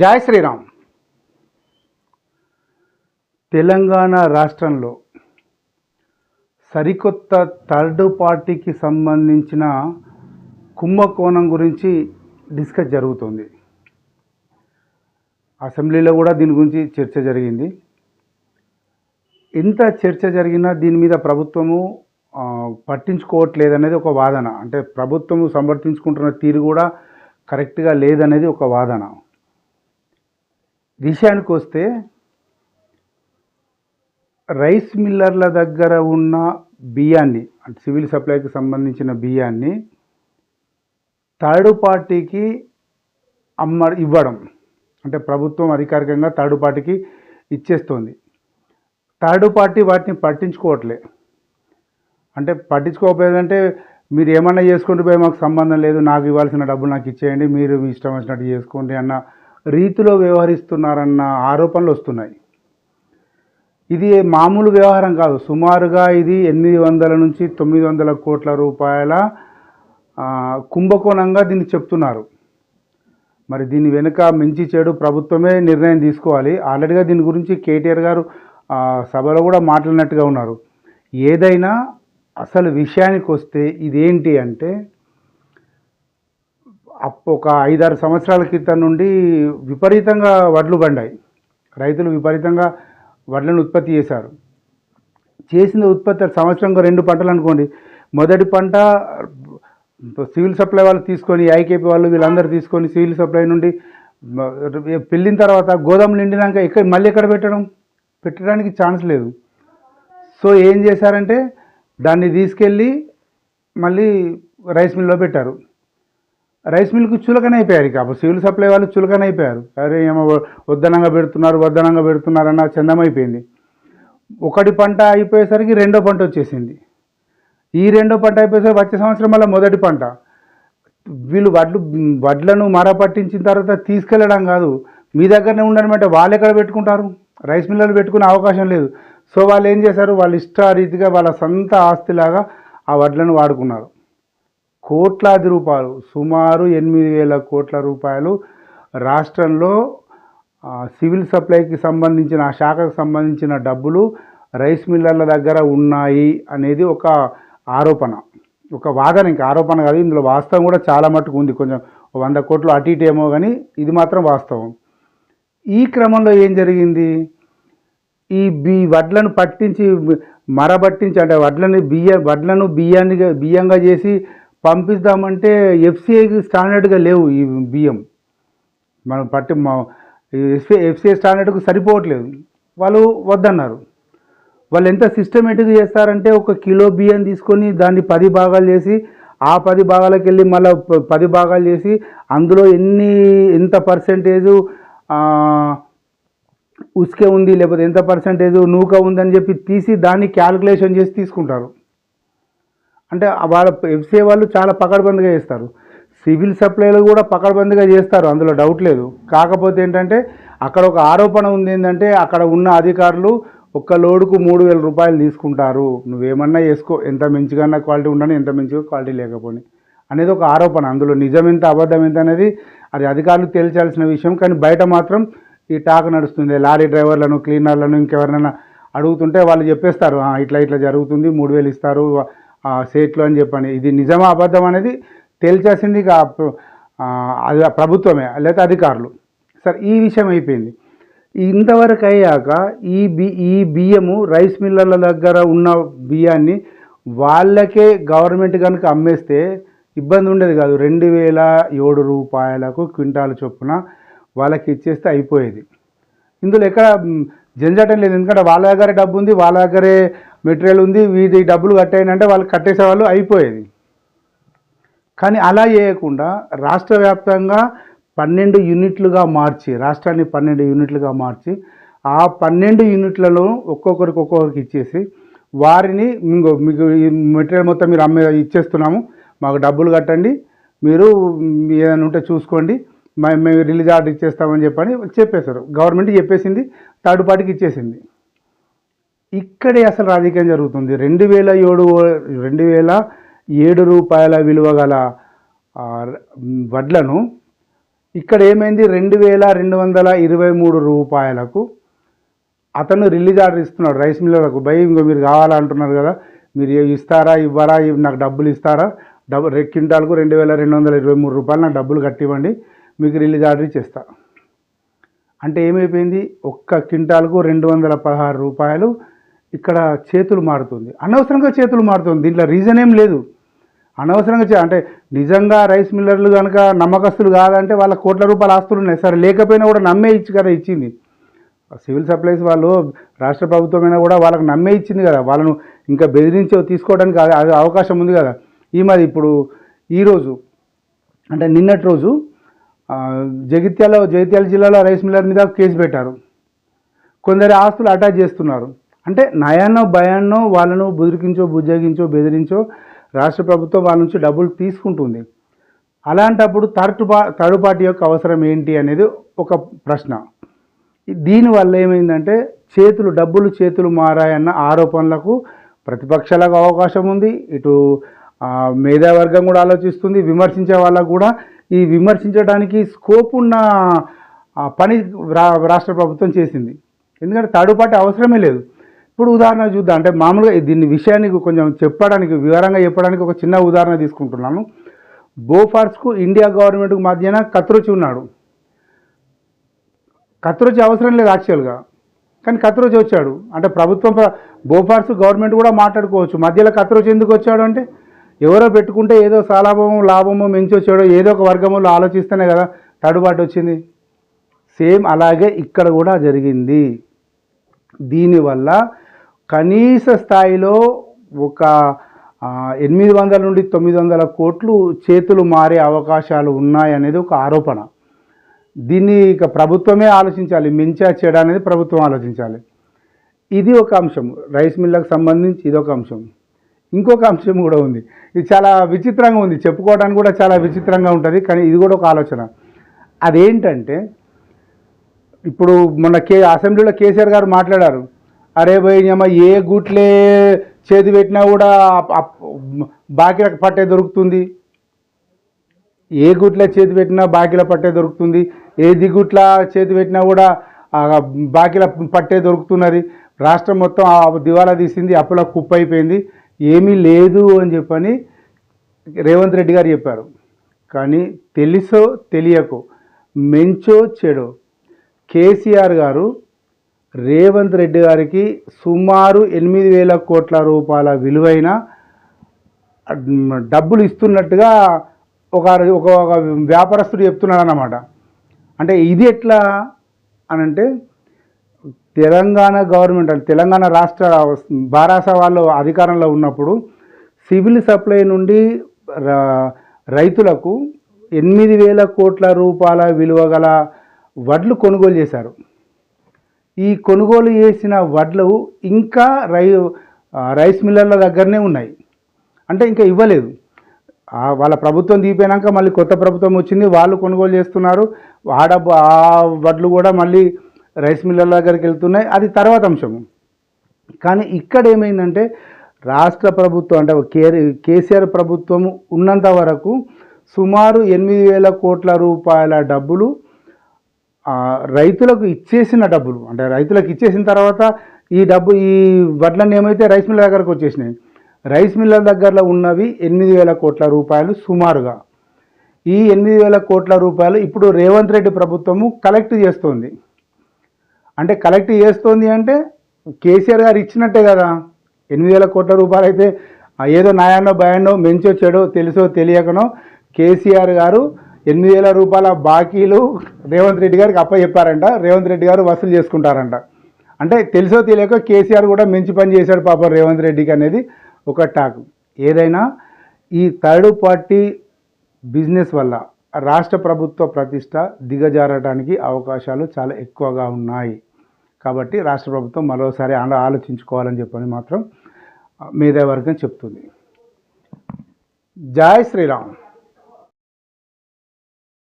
జై శ్రీరామ్. తెలంగాణ రాష్ట్రంలో సరికొత్త థర్డ్ పార్టీకి సంబంధించిన కుంభకోణం గురించి డిస్కస్ జరుగుతుంది. అసెంబ్లీలో కూడా దీని గురించి చర్చ జరిగింది. ఎంత చర్చ జరిగినా దీని మీద ప్రభుత్వము పట్టించుకోవట్లేదనేది పట్టించుకోవట్లేదు అనేది ఒక వాదన. అంటే ప్రభుత్వము సమర్థించుకుంటున్న తీరు కూడా కరెక్ట్గా లేదనేది ఒక వాదన. విషయానికి వస్తే రైస్ మిల్లర్ల దగ్గర ఉన్న బియ్యాన్ని అంటే సివిల్ సప్లైకి సంబంధించిన బియ్యాన్ని థర్డ్ పార్టీకి అమ్మ ఇవ్వడం. అంటే ప్రభుత్వం అధికారికంగా థర్డ్ పార్టీకి ఇచ్చేస్తుంది. థర్డ్ పార్టీ వాటిని పట్టించుకోవట్లే. అంటే పట్టించుకోకపోయేదంటే మీరు ఏమన్నా చేసుకుంటూ పోయి మాకు సంబంధం లేదు నాకు ఇవ్వాల్సిన డబ్బులు నాకు ఇచ్చేయండి మీరు మీ ఇష్టం వచ్చినట్టు చేసుకోండి అన్న రీతిలో వ్యవహరిస్తున్నారన్న ఆరోపణలు వస్తున్నాయి. ఇది మామూలు వ్యవహారం కాదు. సుమారుగా ఇది ఎనిమిది వందల నుంచి తొమ్మిది వందల కోట్ల రూపాయల కుంభకోణంగా దీన్ని చెప్తున్నారు. మరి దీని వెనుక మంచి చెడు ప్రభుత్వమే నిర్ణయం తీసుకోవాలి. ఆల్రెడీగా దీని గురించి కేటీఆర్ గారు సభలో కూడా మాట్లాడినట్టుగా ఉన్నారు. ఏదైనా అసలు విషయానికి వస్తే ఇదేంటి అంటే ఒక ఐదారు సంవత్సరాల క్రితం నుండి విపరీతంగా వడ్లు పండాయి. రైతులు విపరీతంగా వడ్లను ఉత్పత్తి చేశారు. చేసిన ఉత్పత్తి సంవత్సరంగా రెండు పంటలు అనుకోండి. మొదటి పంట సివిల్ సప్లై వాళ్ళు తీసుకొని ఐకేపీ వాళ్ళు వీళ్ళందరూ తీసుకొని సివిల్ సప్లై నుండి పెళ్ళిన తర్వాత గోదాములు నిండినాక ఎక్కడ మళ్ళీ ఎక్కడ పెట్టడం? పెట్టడానికి ఛాన్స్ లేదు. సో ఏం చేశారంటే దాన్ని తీసుకెళ్ళి మళ్ళీ రైస్ మిల్లో పెట్టారు. రైస్ మిల్కు చులకన అయిపోయారు ఇక. అప్పుడు సివిల్ సప్లై వాళ్ళు చులకన అయిపోయారు. అరే ఏమో వద్దనంగా పెడుతున్నారు వద్దనంగా పెడుతున్నారన్న చందమైపోయింది ఒకటి పంట అయిపోయేసరికి రెండో పంట వచ్చేసింది. ఈ రెండో పంట అయిపోయేసరికి వచ్చే సంవత్సరం మళ్ళీ మొదటి పంట. వీళ్ళు వడ్లు వడ్లను మర పట్టించిన తర్వాత తీసుకెళ్ళడం కాదు. మీ దగ్గరనే ఉండనమాట వాళ్ళు ఎక్కడ పెట్టుకుంటారు? రైస్ మిల్లర్లు పెట్టుకునే అవకాశం లేదు. సో వాళ్ళు ఏం చేశారు? వాళ్ళు ఇష్ట రీతిగా వాళ్ళ సొంత ఆస్తిలాగా ఆ వడ్లను వాడుకున్నారు. కోట్లాది రూపాయలు సుమారు ఎనిమిది వేల కోట్ల రూపాయలు రాష్ట్రంలో సివిల్ సప్లైకి సంబంధించిన ఆ శాఖకు సంబంధించిన డబ్బులు రైస్ మిల్లర్ల దగ్గర ఉన్నాయి అనేది ఒక ఆరోపణ. ఒక వాదన ఇంకా ఆరోపణ కాదు ఇందులో వాస్తవం కూడా చాలా మట్టుకు ఉంది. కొంచెం వంద కోట్లు అటు ఇటు ఏమో కానీ ఇది మాత్రం వాస్తవం. ఈ క్రమంలో ఏం జరిగింది? ఈ బి వడ్లను పట్టించి మరబట్టించి అంటే వడ్లని బియ్య వడ్లను బియ్యాన్ని బియ్యంగా చేసి పంపిస్తామంటే ఎఫ్సిఐకి స్టాండర్డ్గా లేవు ఈ బియ్యం. మనం పట్టి ఎఫ్సి ఎఫ్సిఐ స్టాండర్డ్కు సరిపోవట్లేదు. వాళ్ళు వద్దన్నారు. వాళ్ళు ఎంత సిస్టమేటిక్గా చేస్తారంటే ఒక కిలో బియ్యం తీసుకొని దాన్ని పది భాగాలు చేసి ఆ పది భాగాలకు వెళ్ళి మళ్ళీ పది భాగాలు చేసి అందులో ఎన్ని ఎంత పర్సంటేజు ఉసుకే ఉంది లేకపోతే ఎంత పర్సెంటేజ్ నూక ఉందని చెప్పి తీసి దాన్ని క్యాలిక్యులేషన్ చేసి తీసుకుంటారు. అంటే వాళ్ళ ఎఫ్సీఏ వాళ్ళు చాలా పకడ్బందీగా చేస్తారు. సివిల్ సప్లైలు కూడా పకడ్బందీగా చేస్తారు అందులో డౌట్ లేదు. కాకపోతే ఏంటంటే అక్కడ ఒక ఆరోపణ ఉంది ఏంటంటే అక్కడ ఉన్న అధికారులు ఒక్క లోడుకు మూడు వేల రూపాయలు తీసుకుంటారు. నువ్వేమన్నా చేసుకో ఎంత మంచిగా క్వాలిటీ ఉండని ఎంత మంచిగా క్వాలిటీ లేకపోని అనేది ఒక ఆరోపణ. అందులో నిజం ఎంత అబద్ధం ఎంత అనేది అది అధికారులు తేల్చాల్సిన విషయం. కానీ బయట మాత్రం ఈ టాక్ నడుస్తుంది. లారీ డ్రైవర్లను క్లీనర్లను ఇంకెవరినైనా అడుగుతుంటే వాళ్ళు చెప్పేస్తారు ఇట్లా ఇట్లా జరుగుతుంది మూడు వేలు ఇస్తారు సేట్లు అని చెప్పని ఇది నిజమా అబద్ధం అనేది తేల్చాల్సింది అది ప్రభుత్వమే లేకపోతే అధికారులు. సరే ఈ విషయం అయిపోయింది. ఇంతవరకు అయ్యాక ఈ బి ఈ బియ్యము రైస్ మిల్లర్ల దగ్గర ఉన్న బియ్యాన్ని వాళ్ళకే గవర్నమెంట్ కనుక అమ్మేస్తే ఇబ్బంది ఉండేది కాదు. రెండు వేల ఏడు రూపాయలకు క్వింటాల్ చొప్పున వాళ్ళకి ఇచ్చేస్తే అయిపోయేది. ఇందులో ఎక్కడ జంజటం జంజాటం లేదు. ఎందుకంటే వాళ్ళ దగ్గరే డబ్బు ఉంది వాళ్ళ దగ్గరే మెటీరియల్ ఉంది వీటి డబ్బులు కట్టేయనంటే వాళ్ళు కట్టేసే వాళ్ళు అయిపోయేది. కానీ అలా చేయకుండా రాష్ట్ర వ్యాప్తంగా పన్నెండు యూనిట్లుగా మార్చి రాష్ట్రాన్ని పన్నెండు యూనిట్లుగా మార్చి ఆ పన్నెండు యూనిట్లలో ఒక్కొక్కరికి ఒక్కొక్కరికి ఇచ్చేసి వారిని ఇంకో మీకు ఈ మెటీరియల్ మొత్తం మీరు అమ్మే ఇచ్చేస్తున్నాము. మాకు డబ్బులు కట్టండి. మీరు ఏదైనా ఉంటే చూసుకోండి. మే- మేము రిలీజ్ ఆర్డర్ ఇచ్చేస్తామని చెప్పని చెప్పేశారు. గవర్నమెంట్ చెప్పేసింది థర్డ్ పార్టీకి ఇచ్చేసింది. ఇక్కడే అసలు రాజకీయం జరుగుతుంది. రెండు వేల ఏడు రెండు వేల ఏడు రూపాయల విలువ గల వడ్లను ఇక్కడ ఏమైంది? రెండు వేల రెండు వందల ఇరవై మూడు రూపాయలకు అతను రిలీజ్ ఆర్డర్ ఇస్తున్నాడు. రైస్ మిల్లర్లకు. భయ ఇంకో మీరు కావాలంటున్నారు కదా. మీరు ఇస్తారా ఇవ్వరా? ఇవి నాకు డబ్బులు ఇస్తారా? డబ్బు రెండు క్వింటాల్కు రెండు వేల రెండు వందల ఇరవై మూడు రూపాయలు నాకు డబ్బులు కట్టివ్వండి. మీకు రిలీజ్ ఆర్డర్ ఇచ్చేస్తా. అంటే ఏమైపోయింది? ఒక్క క్వింటాల్కు రెండు వందల పదహారు రూపాయలు ఇక్కడ చేతులు మారుతుంది. అనవసరంగా చేతులు మారుతుంది. దీంట్లో రీజన్ ఏం లేదు. అనవసరంగా చే అంటే నిజంగా రైస్ మిల్లర్లు కనుక నమ్మకస్తులు కాదంటే వాళ్ళ కోట్ల రూపాయల ఆస్తులు ఉన్నాయి. సరే లేకపోయినా కూడా నమ్మే ఇచ్చి కదా ఇచ్చింది. సివిల్ సప్లైస్ వాళ్ళు రాష్ట్ర ప్రభుత్వమైనా కూడా వాళ్ళకి నమ్మే ఇచ్చింది కదా. వాళ్ళను ఇంకా బెదిరించి తీసుకోవడానికి అది అది అవకాశం ఉంది కదా. ఈ మరి ఇప్పుడు ఈరోజు అంటే నిన్నటి రోజు జగిత్యాల జగిత్యాల జిల్లాలో రైస్ మిల్లర్ మీద కేసు పెట్టారు. కొందరి ఆస్తులు అటాచ్ చేస్తున్నారు. అంటే నయాన్నో భయాన్నో వాళ్ళను బుదిరికించో బుజ్జగించో బెదిరించో రాష్ట్ర ప్రభుత్వం వాళ్ళ నుంచి డబ్బులు తీసుకుంటుంది. అలాంటప్పుడు థర్డ్ పా థర్డ్ పార్టీ యొక్క అవసరం ఏంటి అనేది ఒక ప్రశ్న. దీనివల్ల ఏమైందంటే చేతులు డబ్బులు చేతులు మారాయన్న ఆరోపణలకు ప్రతిపక్షాలకు అవకాశం ఉంది. ఇటు మేధావర్గం కూడా ఆలోచిస్తుంది. విమర్శించే వాళ్ళకు కూడా ఈ విమర్శించడానికి స్కోప్ ఉన్న పని రా రాష్ట్ర ప్రభుత్వం చేసింది. ఎందుకంటే థర్డ్ పార్టీ అవసరమే లేదు. ఇప్పుడు ఉదాహరణ చూద్దాం. అంటే మామూలుగా దీన్ని విషయానికి కొంచెం చెప్పడానికి వివరంగా చెప్పడానికి ఒక చిన్న ఉదాహరణ తీసుకుంటున్నాను. బోఫార్స్కు ఇండియా గవర్నమెంట్కు మధ్యన కత్రోచి ఉన్నాడు. కత్రోచి అవసరం లేదు యాక్చువల్గా. కానీ కత్రోచి వచ్చాడు. అంటే ప్రభుత్వం ప్ర- బోఫార్స్ గవర్నమెంట్ కూడా మాట్లాడుకోవచ్చు. మధ్యలో కత్రోచి ఎందుకు వచ్చాడు అంటే ఎవరో పెట్టుకుంటే ఏదో సాలాభమో లాభమో మెంచి వచ్చాడో ఏదో ఒక వర్గంలో ఆలోచిస్తేనే కదా తడుబాటు వచ్చింది. సేమ్ అలాగే ఇక్కడ కూడా జరిగింది. దీనివల్ల కనీస స్థాయిలో ఒక ఎనిమిది వందల నుండి తొమ్మిది వందల కోట్లు చేతులు మారే అవకాశాలు ఉన్నాయనేది ఒక ఆరోపణ. దీన్ని ఇక ప్రభుత్వమే ఆలోచించాలి. మించా చేయడం అనేది ప్రభుత్వం ఆలోచించాలి. ఇది ఒక అంశం. రైస్ మిల్లకు సంబంధించి ఇది ఒక అంశం. ఇంకొక అంశం కూడా ఉంది. ఇది చాలా విచిత్రంగా ఉంది. చెప్పుకోవడానికి కూడా చాలా విచిత్రంగా ఉంటుంది కానీ ఇది కూడా ఒక ఆలోచన. అదేంటంటే ఇప్పుడు మొన్న కే అసెంబ్లీలో కేసీఆర్ గారు మాట్లాడారు. అరే భయ్ ఏ గుట్లే చేతి పెట్టినా కూడా బాకిల పట్టే దొరుకుతుంది. ఏ గుట్ల చేతి పెట్టినా బాకీల పట్టే దొరుకుతుంది. ఏ దిగుట్ల చేతి పెట్టినా కూడా ఆ బాకీల పట్టే దొరుకుతున్నది. రాష్ట్రం మొత్తం దివాలా తీసింది అప్పుల కుప్ప అయిపోయింది ఏమీ లేదు అని చెప్పని రేవంత్ రెడ్డి గారు చెప్పారు. కానీ తెలుసో తెలియకో మెంచో చెడో కేసీఆర్ గారు రేవంత్ రెడ్డి గారికి సుమారు ఎనిమిది వేల కోట్ల రూపాయల విలువైన డబ్బులు ఇస్తున్నట్టుగా ఒక ఒక వ్యాపారస్తుడు చెప్తున్నాడు అన్నమాట అంటే ఇది ఎట్లా అని అంటే తెలంగాణ గవర్నమెంట్ అంటే తెలంగాణ రాష్ట్ర బారాస వాళ్ళు అధికారంలో ఉన్నప్పుడు సివిల్ సప్లై నుండి రైతులకు ఎనిమిది వేల కోట్ల రూపాయల విలువ గల వడ్లు కొనుగోలు చేశారు. ఈ కొనుగోలు చేసిన వడ్లు ఇంకా రై రైస్ మిల్లర్ల దగ్గరనే ఉన్నాయి. అంటే ఇంకా ఇవ్వలేదు. వాళ్ళ ప్రభుత్వం దిగిపోయినాక మళ్ళీ కొత్త ప్రభుత్వం వచ్చింది వాళ్ళు కొనుగోలు చేస్తున్నారు. ఆడ ఆ వడ్లు కూడా మళ్ళీ రైస్ మిల్లర్ల దగ్గరికి వెళ్తున్నాయి. అది తర్వాత అంశము. కానీ ఇక్కడ ఏమైందంటే రాష్ట్ర ప్రభుత్వం అంటే కే కేసీఆర్ ప్రభుత్వం ఉన్నంత వరకు సుమారు ఎనిమిది వేల కోట్ల రూపాయల డబ్బులు రైతులకు ఇచ్చేసిన డబ్బులు అంటే రైతులకు ఇచ్చేసిన తర్వాత ఈ డబ్బు ఈ వడ్లన్నీ ఏమైతే రైస్ మిల్ల దగ్గరకు వచ్చేసినాయి రైస్ మిల్ల దగ్గరలో ఉన్నవి ఎనిమిది వేల కోట్ల రూపాయలు సుమారుగా. ఈ ఎనిమిది వేల కోట్ల రూపాయలు ఇప్పుడు రేవంత్ రెడ్డి ప్రభుత్వము కలెక్ట్ చేస్తోంది. అంటే కలెక్ట్ చేస్తోంది అంటే కేసీఆర్ గారు ఇచ్చినట్టే కదా. ఎనిమిది వేల కోట్ల రూపాయలు అయితే ఏదో నాయాన్నో భయానో మెంచో చెడో తెలుసో తెలియకనో కేసీఆర్ గారు ఎనిమిది వేల రూపాయల బాకీలు రేవంత్ రెడ్డి గారికి అప్ప చెప్పారంట రేవంత్ రెడ్డి గారు వసూలు చేసుకుంటారంట. అంటే తెలుసో తెలియక కేసీఆర్ కూడా మంచి పని చేశాడు పాపం రేవంత్ రెడ్డికి అనేది ఒక టాక్. ఏదైనా ఈ థర్డ్ పార్టీ బిజినెస్ వల్ల రాష్ట్ర ప్రభుత్వ ప్రతిష్ట దిగజారడానికి అవకాశాలు చాలా ఎక్కువగా ఉన్నాయి. కాబట్టి రాష్ట్ర ప్రభుత్వం మరోసారి ఆలోచించుకోవాలని చెప్పని మాత్రం మేధావర్గం చెప్తుంది. జై శ్రీరామ్.